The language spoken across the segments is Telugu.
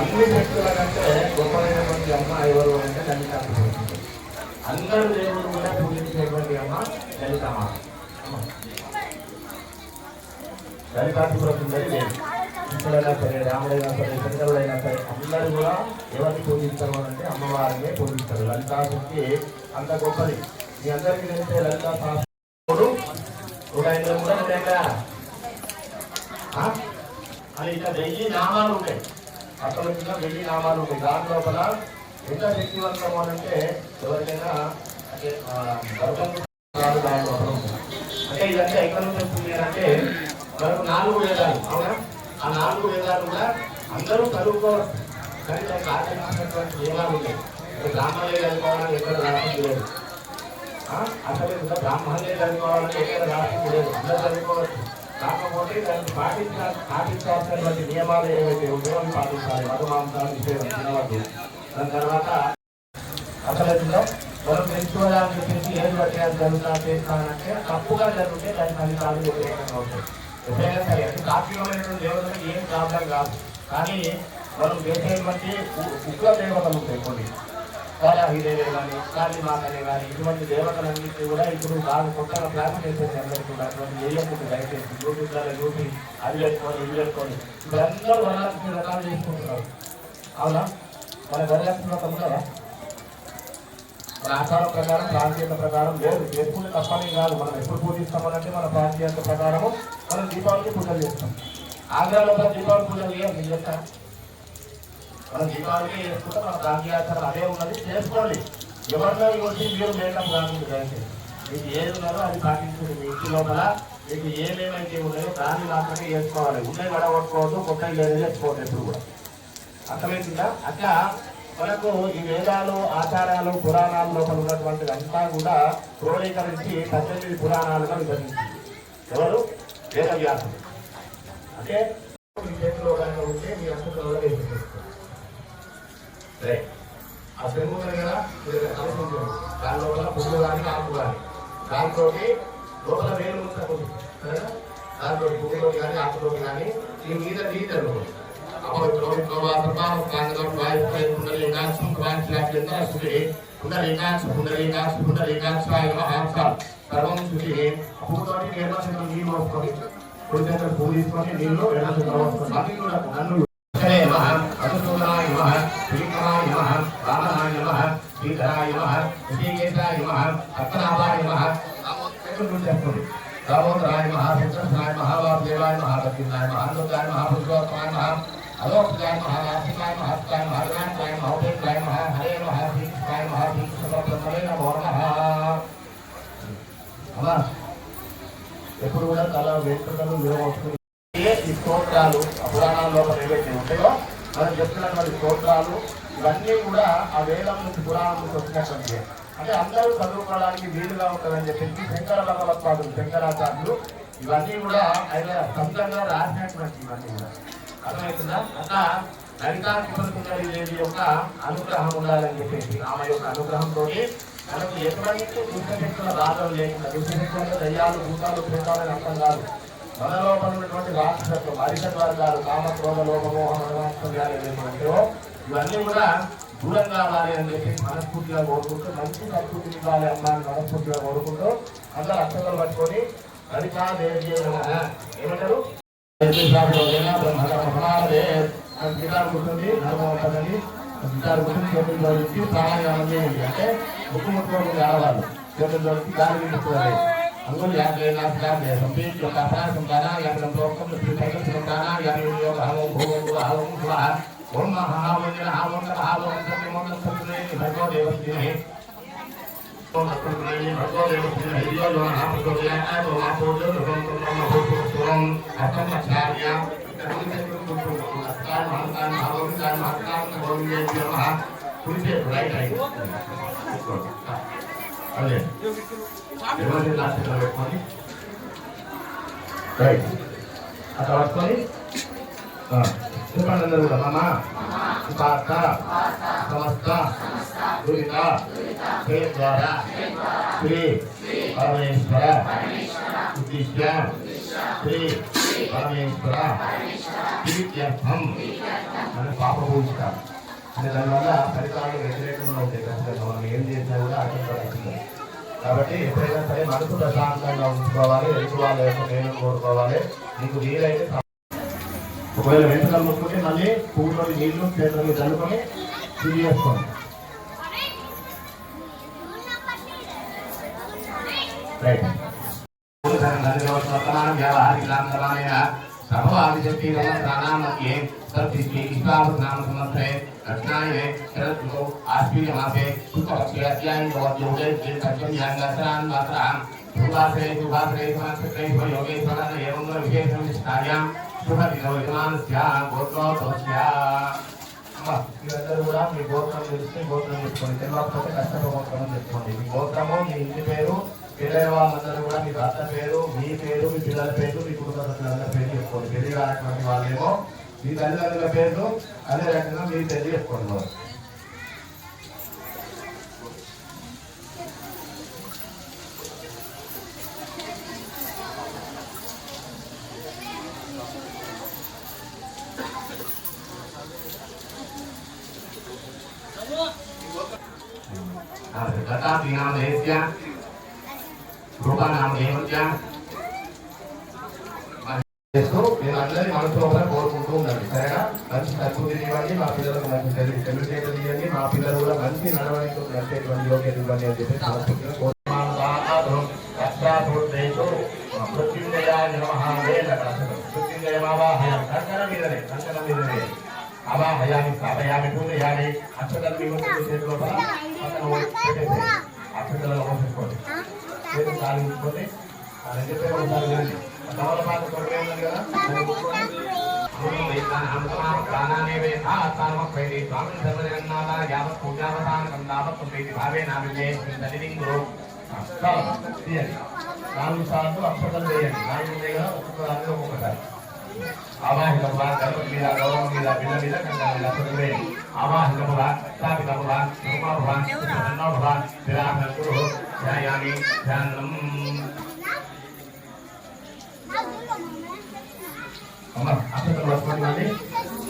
అన్ని శక్తుల కంటే గొప్పమైనటువంటి అమ్మ ఎవరు అంటే లలిత అందరూ దేవుడు కూడా పూజించేటువంటి అమ్మ లలితమ్మ లలితాపురం సుందరి దేవి సరే రాముడైనా సరే చంద్రుడైనా సరే అందరూ కూడా ఎవరిని పూజిస్తారు అంటే అమ్మవారినే పూజిస్తారు. లలితాపురికి అంత గొప్పది. మీ అందరికీ తెలిసే లలితా శాస్త్రుడు ఒక ఐదు కూడా ఉంటాయి అని ఇట్లా వెయ్యి నామాలు ఉంటాయి. అక్కడ ఉన్న వెయ్యి నామాలు ఉన్నాయి. దాని లోపల ఎంత శక్తివంతం అంటే ఎవరికైనా అంటే దాని లోపల అంటే ఇదంతా ఎక్కడ నుంచి వస్తుంది అంటే మనకు నాలుగు వేదాలు అవునా? ఆ నాలుగు వేదాలు కూడా అందరూ చదువుకోవచ్చు కానీ దానికి ఆచరించినటువంటి నియమాలు ఉన్నాయి. ఇప్పుడు బ్రాహ్మణులే చదువుకోవాలని ఎక్కడ రాసింది లేదు. అసలు ఇంకా బ్రాహ్మణులే చదువుకోవాలని ఎక్కడ రాసింది లేదు. అందరూ చదువుకోవచ్చు. కాకపోతే దాన్ని పాటించ పాటించాల్సినటువంటి నియమాలు ఏవైతే ఉంటాయో అవి పాటించాలి. మధుమాంసాలు విషయం తినవద్దు. దాని తర్వాత అసలు మనం తెలుసుకోవాలని చెప్పేసి ఏది బట్టి జరుగుతా చేస్తానంటే తప్పుగా జరిగితే దాని ఫలితాలు వ్యతిరేకంగా ఉంటాయి. ఎప్పుడైనా సరే అది తాత్వికమైనటువంటి దేవతలకు ఏం ప్రాబ్లం కాదు. కానీ మనం చేసేటువంటి ఉగ్ర దేవతలు ఉంటాయి కొన్ని. వారాహిదేవి కానీ కాళీమాతనే కానీ ఇటువంటి దేవతలన్నింటినీ కూడా ఇప్పుడు బాగా కొత్తగా ప్లాన్ చేసేది అందరికీ కూడా. అటువంటి వేయకుండా దయచేసి యూట్యూబ్లలో చూసి అది పెట్టుకొని ఇది పెట్టుకొని ఇప్పుడు అందరూ వరలక్ష్మి రకాలు చేసుకుంటున్నారు. అవునా? మన వరలక్ష్మి రకం ఉందా? మన ఆచారం ప్రకారం ప్రాంతీయత ప్రకారం లేదు. చేసుకునే తప్పని కాదు. మనం ఎప్పుడు పూజిస్తామనంటే మన ప్రాంతీయత ప్రకారము మనం దీపావళి పూజలు చేస్తాం. ఆంధ్రాలో దీపావళి పూజలు చేయం చేస్తాం మనం దీపావళికి చేసుకుంటే? మన ప్రాంతీయాచారం అదే ఉన్నది. చేసుకోండి. ఎవరిలో వచ్చి మీరు మేడం కాకుండా దయచేసి మీకు ఏది ఉన్నదో అది పాటించండి. మీ ఇంటి లోపల మీకు ఏమేమైతే ఉన్నాయో దాన్ని మాత్రమే చేసుకోవాలి. ఉన్నాయి వడగొట్టుకోవద్దు కొత్త లేదు చేసుకోవద్దు ఎప్పుడు కూడా. అర్థమవుతుందా అట్లా మనకు ఈ వేదాలు ఆచారాలు పురాణాల లోపల ఉన్నటువంటిది అంతా కూడా క్రోడీకరించి పద్దెనిమిది పురాణాలుగా విభజించింది. ఎవరు? వేదవ్యాసుడు. అంటే మీ చేతిలో కనుక ఉంటే మీ అంతలో వేసేసుకోండి రైట్. ఆ పెరుగు ఉంది కదా కలిసి ఉంటుంది. దాని లోపల పువ్వు కానీ ఆకు కానీ. దాంతో లోపల వేలు ఉంటుంది దాంతో దాంట్లో కానీ ఆకులో కానీ ఈ మీద నీళ్ళు అనుకోండి. అప్పుడు కాంగం వాయుపై మహాంస సర్వం నీళ్ళు వస్తుంది. నీళ్ళు నన్ను హరే నమః అదుసూదనాయ నమః శ్రీకరాయ నమః రామనాయ నమః శ్రీధరాయ నమః శ్రీకేశాయ నమః పద్మనాభాయ నమః నామోత్సవం చెప్పండి దామోదరాయ నమః శంకరాయ నమః వాసుదేవాయ నమః భక్తినాయ నమః అనుదాయ నమః పురుషోత్తమాయ నమః అలోకాయ నమః వాసికాయ నమః హస్తాయ నమః హరినాథాయ నమః ఉపేంద్రాయ నమః హరే నమః శ్రీకృష్ణాయ నమః శ్రీకృష్ణ బ్రహ్మణే నమో నమః అమ్మా ఎప్పుడు కూడా తల వెంట్రుకలు విరవస్తుంది ఈ స్తోత్రాలు పురాణాల్లో పురాణాల ఏవైతే ఉంటాయో మనం చెప్తున్నటువంటి స్తోత్రాలు ఇవన్నీ కూడా ఆ వేదం నుంచి పురాణం నుంచి వచ్చినటువంటి అంటే అందరూ చదువుకోవడానికి వీలుగా ఉంటుందని చెప్పి శంకర భగవత్పాదులు శంకరాచార్యులు ఇవన్నీ కూడా ఆయన సొంతంగా రాసినటువంటి ఇవన్నీ కూడా. అర్థమవుతుందా? అట్లా లలితా త్రిపురసుందరి దేవి యొక్క అనుగ్రహం ఉండాలని చెప్పేసి ఆమె యొక్క అనుగ్రహంతో మనకు ఎటువంటి దుష్టశక్తుల బాధలు లేకుండా దుష్టశక్తులు దయ్యాలు భూతాలు ప్రేతాలని అర్థం కాదు. మన లోపల ఉన్నటువంటి రాక్షసత్వం అరిషత్ వర్గాలు కామక్రోధ క్రోధ లోపమోహ ఇవన్నీ కూడా దూరం కావాలి అని చెప్పి మనస్ఫూర్తిగా కోరుకుంటూ మంచి సంస్కృతి ఇవ్వాలి అమ్మాని మనస్ఫూర్తిగా కోరుకుంటూ అందరూ అక్షతలు పట్టుకొని ఏమంటారు గిటార్ కూర్చుంది నడుమ ఉంటుందని గిటార్ కూర్చుని చేతులు జోడించి ప్రాణాయామం చేయండి అంటే ముక్కు ముట్టుకోకుండా ఆడవాళ్ళు చేతులు జోడించి గాలి పీలుస్తున్నారు అంగులు యాభై నాలుగు యాభై సంపీట్ యొక్క అపరాధం కానా యాభై లోకం సైకిల్ కానా యాభై యొక్క హావం భూగం హావం ఓం మహావం హావం హావం సత్యం ఓం సత్యం రైట్ అట్లా పట్టుకొని చెప్పండి అందరూ కూడా మమ పాత సమస్త దురిత శ్రీ ద్వారా శ్రీ పరమేశ్వర ఉద్దిశ్య శ్రీ పరమేశ్వర ప్రీత్యర్థం అని పాప పూజిక అంటే దానివల్ల ఫలితాలు వ్యతిరేకంగా ఉంటాయి. ఖచ్చితంగా మనం ఏం చేసినా కూడా ఆటంకపడుతుంది కాబట్టి ఎప్పుడైనా సరే మనసు ప్రశాంతంగా ఉంచుకోవాలి ఎదుటి వాళ్ళ యొక్క నేను కోరుకోవాలి. నీకు వీలైతే ఒకవేళ వెంటనే ముట్టుకుంటే మళ్ళీ పువ్వులోని నీళ్ళు చేతులు చల్లుకొని తిరిగి వేసుకోండి ఆశ్వీయమాసే శుక్లపక్షే అధ్యాయం యోగే కర్తవ్యాంగాసనాన్ మాత్రాం శుభాసే శుభాసే సమక్షే యోగేశ్వర ఏవం విశేషం నిష్ఠాయాం శుభ దినో యజమానస్య గోత్రోత్సవ మీరందరూ కూడా మీ గోత్రం తెలిస్తే గోత్రం చెప్పుకోండి తెలియకపోతే కష్టపడగోత్రం చెప్పుకోండి మీ గోత్రము మీ ఇంటి పేరు పెళ్ళైన వాళ్ళందరూ కూడా మీ భర్త పేరు మీ పేరు మీ పిల్లల పేరు మీ కుటుంబ సభ్యులందరి పేరు చెప్పుకోండి. పెళ్ళి కానటువంటి వాళ్ళేమో మీ తల్లిదండ్రుల పేర్లు అదే రకంగా మీ పెళ్ళి చెప్పుకోండి. చేస్తూ మీరు అందరినీ మనసులో కోరుకుంటూ ఉండండి సరేనా? మంచి సద్బుద్ధి ఇవ్వండి. మా పిల్లలకు మంచి తెలివి చేతులు ఇవ్వండి. మా పిల్లలు కూడా మంచి నడవడికి నడిచేటువంటి యోగ్యత ఇవ్వండి అని చెప్పి మనస్ఫూర్తిగా కోరుతున్నాను మృత్యుంజయాయ నమః వేద అవాహయామి స్థాపయామి పూజయామి. అక్షతలు మీ ముందు చేతిలో పక్కన పెట్టేసి చేతులు కాలు అని చెప్పి ఒకసారి నాలుగు సార్లు అక్షతలు వేయండి నాలుగు ఉన్నాయి ఒక్కొక్క దాంట్లో ఒక్కొక్కసారి ఆవాహికముగా గణపతి మీద గౌరవం మీద పిల్ల మీద కంగా మీద ధ్యాయామి ధ్యానం అమ్మ అక్షతలు పట్టుకోండి.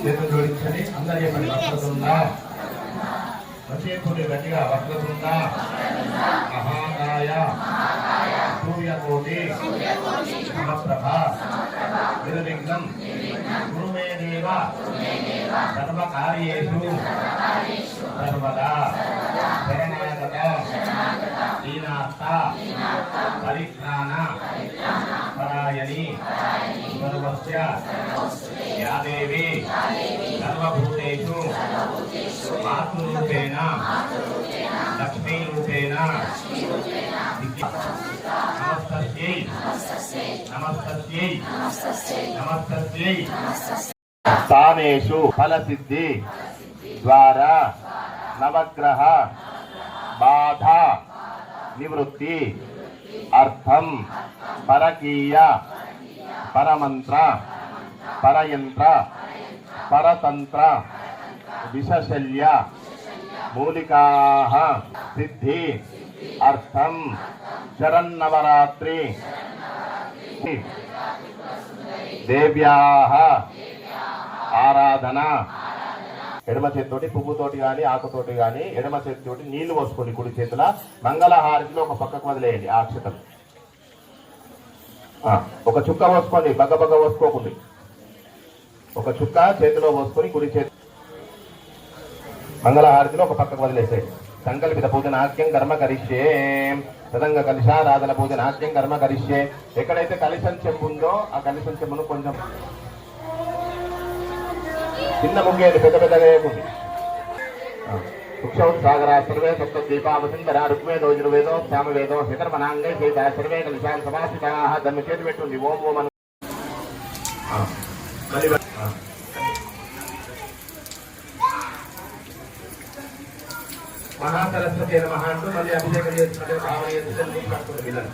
చేతులు జోడించండి. అందరూ చెప్పండి వక్రతుందా వచ్చేప్పుడు గట్టిగా వక్రత ఉందా? మహాకాయ. సూర్యకోటి. సమప్రభ. నిర్విఘ్నం. గురుమే దేవ సర్వకార్యేషు సర్వదా శరణాగత. దీనార్థ. పరిజ్ఞాన. పరాయణి. యా దేవి. సర్వభూతేషు మాతృరూపేణ. లక్ష్మీరూపేణ. నమస్తస్యై. నమస్తస్యై. నమస్తస్యై. స్థానేషు ఫలసిద్ధి. ద్వారా. నవగ్రహ. బాధ. నివృత్తి. అర్థం. పరకీయ. పరమంత్ర పరయంత్ర పరతంత్ర విషశల్య మూలికా సిద్ధి అర్థం శరన్నవరాత్రి దేవ్యా ఆరాధన. ఎడమ చేతితోటి పువ్వుతోటి కానీ ఆకుతోటి కానీ ఎడమ చేతితోటి నీళ్ళు పోసుకోండి కుడి చేతుల మంగళహారతిలో ఒక పక్కకు వదిలేయండి ఆ అక్షతలు ఒక చుక్క పోసుకోండి బగ్గ బగ్గ పోసుకోకండి ఒక చుక్క చేతిలో పోసుకొని కుడి చేతి మంగళహారతిలో ఒక పక్కకు వదిలేసేయండి సంకల్పిత పూజ నాట్యం కర్మ కరిష్యే. సదంగ కలిశారాధన పూజ నాట్యం కర్మ కరిష్యే. ఎక్కడైతే కలిసం చెంబు ఉందో ఆ కలిసం చెప్పును కొంచెం చిన్న ముగ్గేది పెద్ద పెద్దగా ఉంది వృక్షౌ సాగర సర్వే సప్త దీపావసుందర ఋగ్వేదో యజుర్వేదో శ్యామవేదో హితర్మనాంగై చేత సర్వే కలిశాన్ సమాసితా దాన్ని చేతి పెట్టుంది ఓం ఓం అని. మహాసరస్వతి నమః అంటూ మళ్ళీ అభిషేకం చేస్తున్నట్టు భావన చేస్తున్నట్టు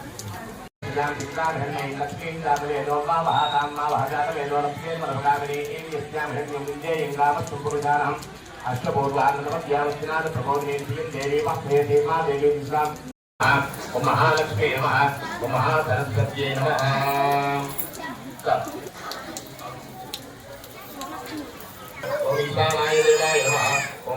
నీళ్ళు పట్టుకుంటే వీళ్ళని మహాలక్ష్మి నమ మహాసరస్వతి నమ ఓం ఈశానాయ దేవ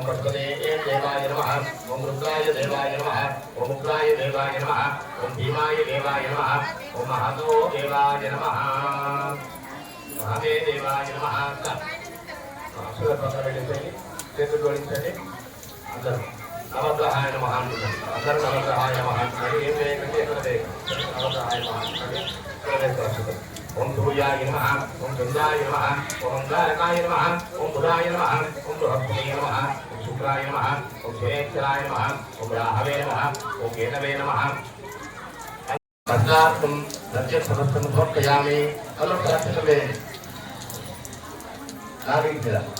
పద్మనే దేవాయ నమః ఓం రుద్రాయ దేవాయ నమః ఓం ఉగ్రాయ దేవాయ నమః ఓం భీమాయ దేవాయ నమః ఓం మహతో దేవాయ నమః మహదే దేవాయ పక్కన చేతులు జోడించండి అందరూ. నవగ్రహాయ నమః అందరూ నవగ్రహాయ నమః ఏం చేయకండి ఎక్కడ లేకండి నవగ్రహాయ నమః ఇక్కడ ఓం సూర్యాయ నమ ఓం చంద్రాయ నమ ఓం అంగారకాయ నమ ఓం బుధాయ నమ ఓం బృహస్పతియ నమ ఓం శుక్రాయ నమ ఓం శనేశ్వరాయ నమ ఓం రాహవే నమ ఓం కేతవే నమ. పద్మాత్మం దర్శన సమస్తం సమర్పయామి కలపరాక్షసమే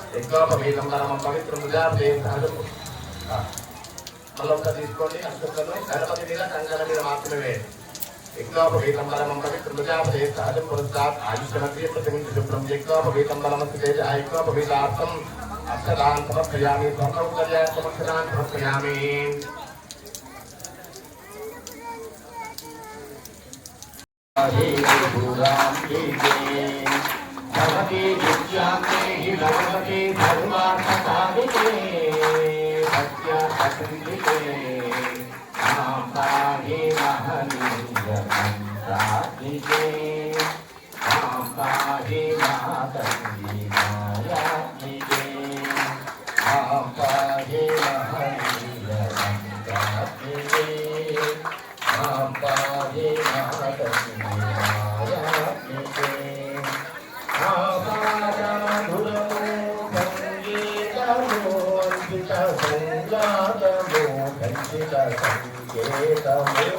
నాగేంద్ర యజ్ఞోపవీతం మనం పవిత్రం ప్రజాపతి సహజం మళ్ళీ ఒక్క తీసుకోండి అక్షతలు గణపతి మీద కంగన మీద మాత్రమే వేయండి యజ్ఞోపవీతం బలమం పవిత్రం ప్రజాపతి సహజం పురస్కాత్ ఆయుష్మగ్రీ ప్రతిమించి శుభ్రం యజ్ఞోపవీతం బలమస్తి తేజ యజ్ఞోపవీతార్థం అక్షరాన్ సమర్పయామి స్వర్ణౌకర్యాయ సమక్షరాన్ సమర్పయామి भगवती विद्यामे हि भगवती धर्मार्थसाधिके सत्य tal, meu.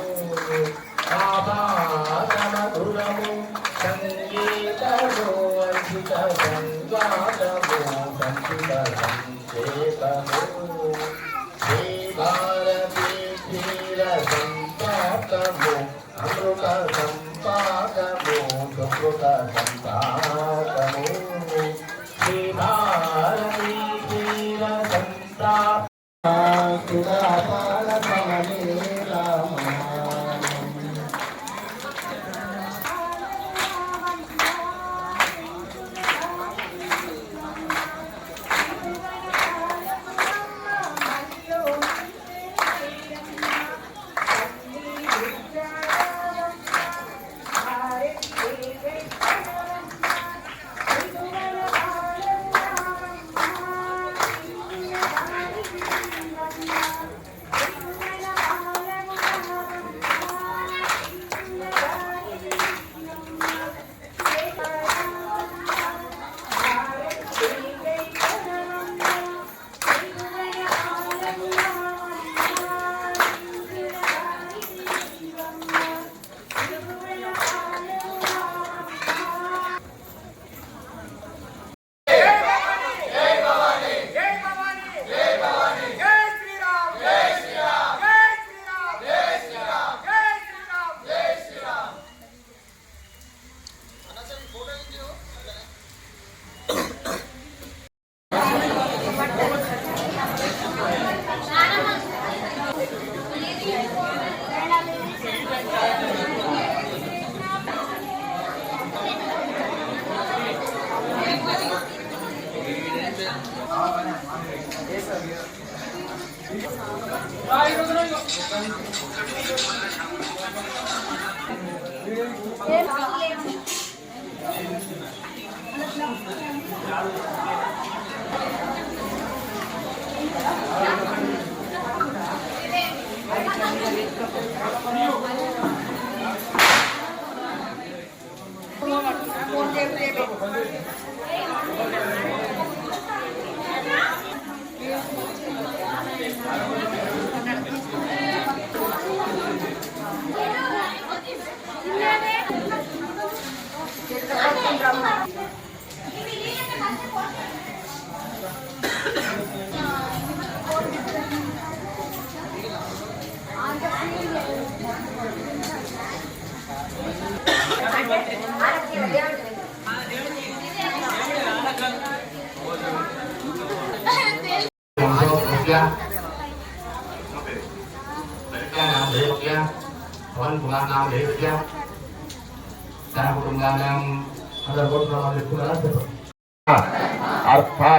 Artha,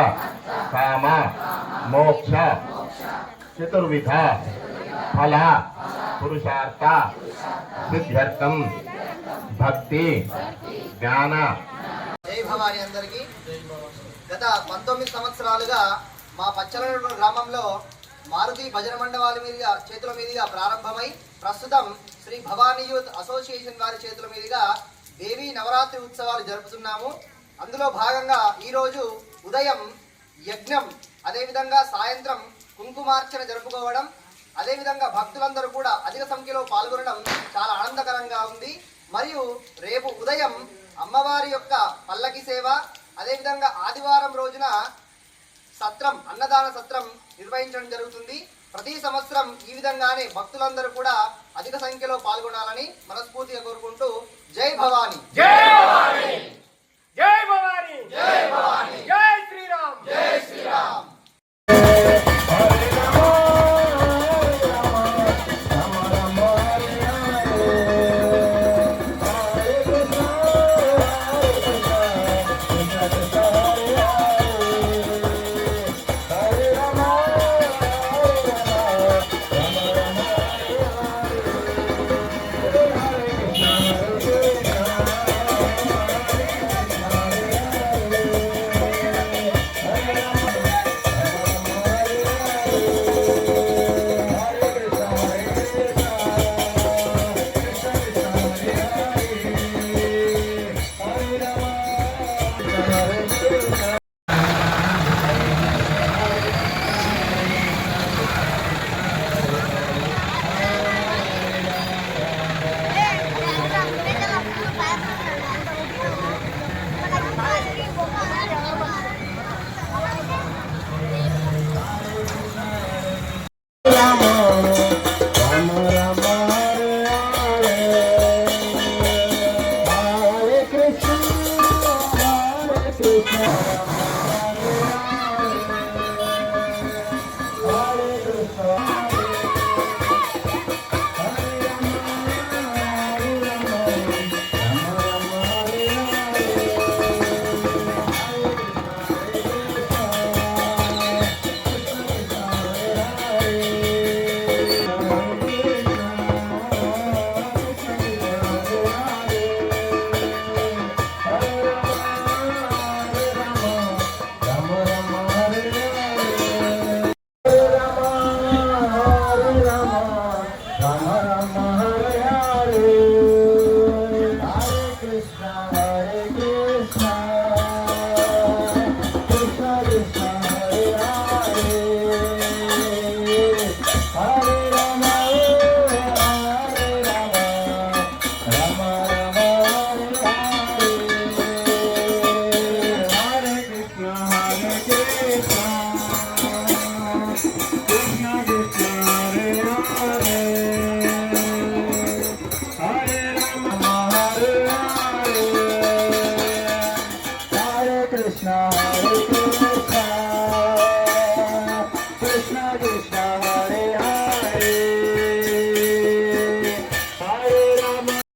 kama, మోక్ష చతుర్విధ ఫల పురుషార్థ సిద్ధ్యర్థం భక్తి జ్ఞాన జై భవాని అందరికీ. గత పంతొమ్మిది సంవత్సరాలుగా మా పచ్చలనూరు గ్రామంలో మారుతి భజన మండవాల మీదుగా చేతుల మీదుగా ప్రారంభమై ప్రస్తుతం శ్రీ భవానీ యూత్ అసోసియేషన్ వారి చేతుల మీదుగా దేవీ నవరాత్రి ఉత్సవాలు జరుపుతున్నాము. అందులో భాగంగా ఈరోజు ఉదయం యజ్ఞం అదేవిధంగా సాయంత్రం కుంకుమార్చన జరుపుకోవడం అదేవిధంగా భక్తులందరూ కూడా అధిక సంఖ్యలో పాల్గొనడం చాలా ఆనందకరంగా ఉంది. మరియు రేపు ఉదయం అమ్మవారి యొక్క పల్లకి సేవ అదేవిధంగా ఆదివారం రోజున సత్రం అన్నదాన సత్రం నిర్వహించడం జరుగుతుంది. ప్రతి సంవత్సరం ఈ విధంగానే భక్తులందరూ కూడా అధిక సంఖ్యలో పాల్గొనాలని మనస్ఫూర్తిగా కోరుకుంటూ జై భవానీ. జై భవాని! జై భవాని! జై భవాని! జై శ్రీరామ్! జై శ్రీరామ్!